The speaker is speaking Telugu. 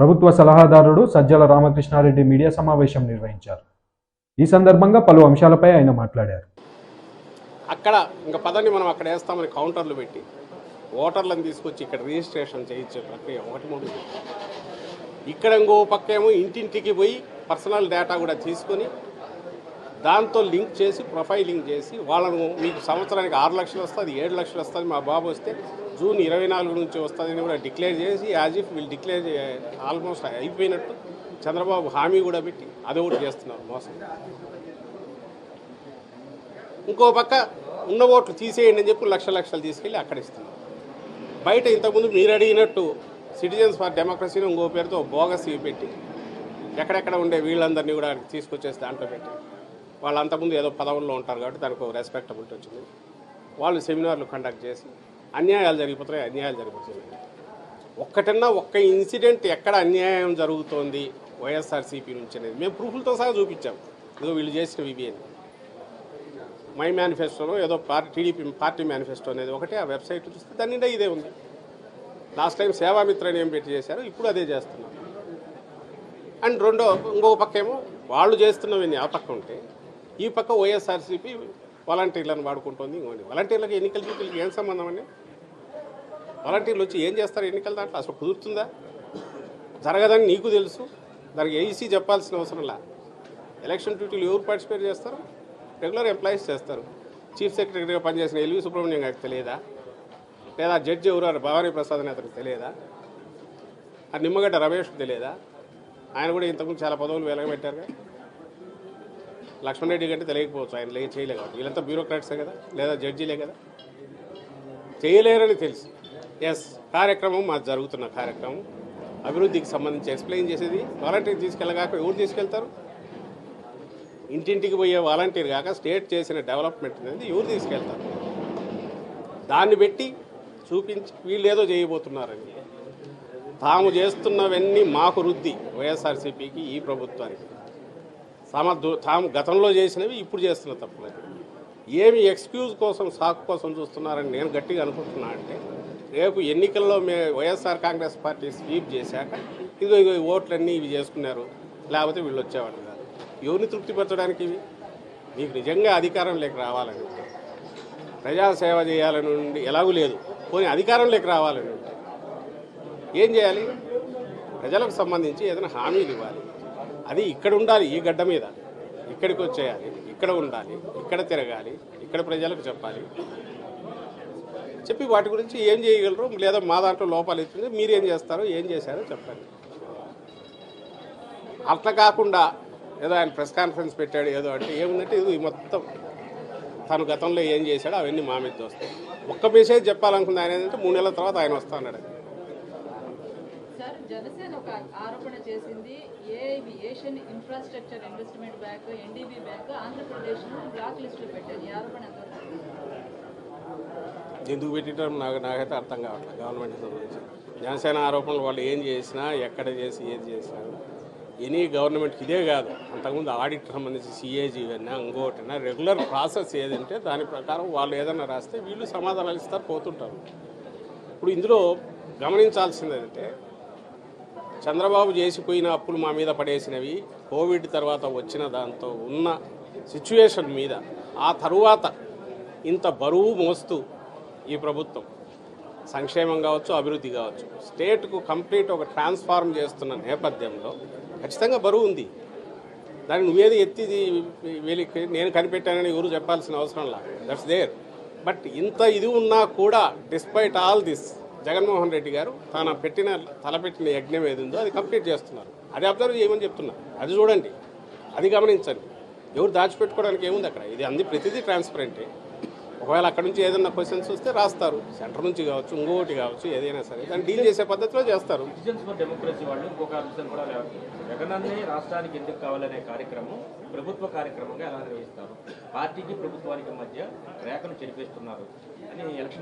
ప్రభుత్వ సలహాదారుడు సజ్జల రామకృష్ణారెడ్డి మీడియా సమావేశం నిర్వహించారు. ఈ సందర్భంగా పలు అంశాలపై ఆయన మాట్లాడారు. అక్కడ ఇంకా పదండి మనం అక్కడ వేస్తామని కౌంటర్లు పెట్టి ఓటర్లను తీసుకొచ్చి ఇక్కడ రిజిస్ట్రేషన్ చేయించే ప్రక్రియ ఒకటి మూడు ఇక్కడ ఇంకో పక్క ఏమో ఇంటింటికి పోయి పర్సనల్ డేటా కూడా తీసుకొని దాంతో లింక్ చేసి ప్రొఫైలింగ్ చేసి వాళ్ళను మీకు సంవత్సరానికి ఆరు లక్షలు వస్తుంది ఏడు లక్షలు వస్తుంది మా బాబు వస్తే జూన్ ఇరవై నాలుగు నుంచి వస్తుందని కూడా డిక్లేర్ చేసి యాజ్ ఇఫ్ వీళ్ళు డిక్లేర్ ఆల్మోస్ట్ అయిపోయినట్టు చంద్రబాబు హామీ కూడా పెట్టి అది ఒకటి చేస్తున్నారు మోసం. ఇంకో పక్క ఉన్న ఓట్లు తీసేయండి అని చెప్పి లక్ష లక్షలు తీసుకెళ్ళి అక్కడ ఇస్తున్నారు. బయట ఇంతకుముందు మీరు అడిగినట్టు సిటిజన్స్ ఫర్ డెమోక్రసీని ఇంకో పేరుతో బోగస్ ఇవి పెట్టి ఎక్కడెక్కడ ఉండే వీళ్ళందరినీ కూడా తీసుకొచ్చేసి దాంట్లో పెట్టి వాళ్ళు అంతకుముందు ఏదో పదవుల్లో ఉంటారు కాబట్టి దానికి రెస్పెక్టబిలిటీ వచ్చింది వాళ్ళు సెమినార్లు కండక్ట్ చేసి అన్యాయాలు జరిగిపోతున్నాయి అన్యాయాలు జరిగిపోతున్నాయి. ఒక్కటన్నా ఒక్క ఇన్సిడెంట్ ఎక్కడ అన్యాయం జరుగుతోంది వైఎస్ఆర్సీపీ నుంచి అనేది మేము ప్రూఫ్లతో సహా చూపించాం. ఇదో వీళ్ళు చేసిన ఇవి అని మై మేనిఫెస్టోలో ఏదో పార్టీ టీడీపీ పార్టీ మేనిఫెస్టో అనేది ఒకటి ఆ వెబ్సైట్ చూస్తే దాని నిండా ఇదే ఉంది. లాస్ట్ టైం సేవామిత్ర ఏం పెట్టి చేశారు ఇప్పుడు అదే చేస్తున్నారు. అండ్ రెండో ఇంకొక పక్క ఏమో వాళ్ళు చేస్తున్నవి ఆ పక్క ఉంటే ఈ పక్క వైఎస్ఆర్సీపీ వాలంటీర్లను వాడుకుంటుంది ఇంకోండి వాలంటీర్లకు ఎన్నికల చూపులకి ఏం సంబంధం అండి? వాలంటీర్లు వచ్చి ఏం చేస్తారు ఎన్నికల దాంట్లో? అసలు కుదురుతుందా? జరగదని నీకు తెలుసు. దానికి ఏఈసీ చెప్పాల్సిన అవసరంలా ఎలక్షన్ డ్యూటీలు ఎవరు పార్టిసిపేట్ చేస్తారు? రెగ్యులర్ ఎంప్లాయీస్ చేస్తారు. చీఫ్ సెక్రటరీగా పనిచేసిన ఎల్వి సుబ్రహ్మణ్యం గారికి తెలియదా? లేదా జడ్జి ఎవరు భవానీ ప్రసాద్ అని అతనికి తెలియదా? ఆ నిమ్మగడ్డ రమేష్ తెలియదా? ఆయన కూడా ఇంతకుముందు చాలా పదవులు వెలగబెట్టారు లక్ష్మణ్ రెడ్డి కంటే తెలియకపోవచ్చు. ఆయన లే చేయలే కాబట్టి. వీళ్ళంతా బ్యూరోక్రాట్సే కదా? లేదా జడ్జీలే కదా? చేయలేరని తెలుసు. ఎస్ కార్యక్రమం మాది జరుగుతున్న కార్యక్రమం. అభివృద్ధికి సంబంధించి ఎక్స్ప్లెయిన్ చేసేది వాలంటీర్ తీసుకెళ్ళగాక ఎవరు తీసుకెళ్తారు? ఇంటింటికి పోయే వాలంటీర్ కాక స్టేట్ చేసిన డెవలప్మెంట్ అనేది ఎవరు తీసుకెళ్తారు? దాన్ని పెట్టి చూపించి వీళ్ళు ఏదో చేయబోతున్నారని. తాము చేస్తున్నవన్నీ మాకు రుద్ది వైఎస్ఆర్సీపీకి ఈ ప్రభుత్వానికి. తమ తాము గతంలో చేసినవి ఇప్పుడు చేస్తున్న తప్పులేదు ఏమి ఎక్స్క్యూజ్ కోసం సాకు కోసం చూస్తున్నారని నేను గట్టిగా అనుకుంటున్నా అంటే రేపు ఎన్నికల్లో మే వైఎస్ఆర్ కాంగ్రెస్ పార్టీ స్వీప్ చేశాక ఇదిగో ఇదిగో ఓట్లన్నీ ఇవి చేసుకున్నారు. లేకపోతే వీళ్ళు వచ్చేవాళ్ళు కాదు. ఎవరిని తృప్తిపరచడానికి ఇవి? మీకు నిజంగా అధికారం లేక రావాలని ప్రజాసేవ చేయాలని ఉండి ఎలాగూ లేదు. పోనీ అధికారం లేక రావాలని ఉంటే. ఏం చేయాలి? ప్రజలకు సంబంధించి ఏదైనా హామీలు ఇవ్వాలి. అది ఇక్కడ ఉండాలి ఈ గడ్డ మీద. ఇక్కడికి వచ్చేయాలి ఇక్కడ ఉండాలి ఇక్కడ తిరగాలి ఇక్కడ ప్రజలకు చెప్పాలి. చెప్పి వాటి గురించి ఏం చేయగలరు? లేదా మా దాంట్లో లోపాలు ఇచ్చింది మీరు ఏం చేస్తారో ఏం చేశారో చెప్పండి. అట్లా కాకుండా ఏదో ఆయన ప్రెస్ కాన్ఫరెన్స్ పెట్టాడు ఏదో అంటే ఏముందంటే ఇది మొత్తం తను గతంలో ఏం చేశాడో అవన్నీ మా మీద వస్తాయి ఒక్క మెసేజ్ చెప్పాలనుకుంది ఆయన ఏంటంటే మూడు నెలల తర్వాత ఆయన వస్తా అన్నాడు. సార్ జనసేన ఒక ఆరోపణ చేసింది. AIB Asian infrastructure investment bank NDB bank Andhra Pradesh black లిస్ట్లో పెట్టారు ఈ ఆరోపణ ఎందుకు పెట్టడం నాకు నాకైతే అర్థం కావట్లేదు. గవర్నమెంట్ సంబంధించి. జనసేన ఆరోపణలు వాళ్ళు ఏం చేసినా ఎక్కడ చేసి ఏది చేసినా ఎనీ గవర్నమెంట్కి ఇదే కాదు. అంతకుముందు ఆడిట్ సంబంధించి సిఏజీ అయినా ఇంకోటైనా రెగ్యులర్ ప్రాసెస్ ఏదంటే దాని ప్రకారం వాళ్ళు ఏదైనా రాస్తే వీళ్ళు సమాధానాలు ఇస్తారు పోతుంటారు. ఇప్పుడు ఇందులో గమనించాల్సింది ఏంటంటే చంద్రబాబు చేసిపోయిన అప్పులు మా మీద పడేసినవి. కోవిడ్ తర్వాత వచ్చిన దాంతో ఉన్న సిచ్యువేషన్ మీద. ఆ తరువాత ఇంత బరువు మోస్తూ ఈ ప్రభుత్వం. సంక్షేమం కావచ్చు అభివృద్ధి కావచ్చు. స్టేట్కు కంప్లీట్ ఒక ట్రాన్స్ఫార్మ్ చేస్తున్న నేపథ్యంలో ఖచ్చితంగా బరువు ఉంది. దాన్ని నువ్వేది ఎత్తి వీళ్ళకి నేను కనిపెట్టానని ఎవరు చెప్పాల్సిన అవసరం లా దట్స్ దేర్. బట్ ఇంత ఇది ఉన్నా కూడా despite all this Jaganmohan Reddy garu తన పెట్టిన తలపెట్టిన యజ్ఞం ఏదిందో అది కంప్లీట్ చేస్తున్నారు. అది అబ్జర్వ్ చేయమని చెప్తున్నారు అది చూడండి. అది గమనించండి. ఎవరు దాచిపెట్టుకోవడానికి ఏముంది అక్కడ? ఇది అంది ప్రతిదీ ట్రాన్స్పరెంటే ఒకవేళ అక్కడ నుంచి ఏదైనా క్వశ్చన్స్ వస్తే రాస్తారు. సెంటర్ నుంచి కావచ్చు ఇంకోటి కావచ్చు ఏదైనా సరే. దాన్ని డీల్ చేసే పద్ధతిలో చేస్తారు. డెమోక్రసీ వాళ్ళు ఇంకొక అంశం కూడా జగనన్నే రాష్ట్రానికి ఎందుకు కావాలనే కార్యక్రమం ప్రభుత్వ కార్యక్రమంగా ఎలా నిర్వహిస్తారు? పార్టీకి ప్రభుత్వానికి మధ్య రేఖను చెరిపేస్తున్నారు. అని ఎలక్షన్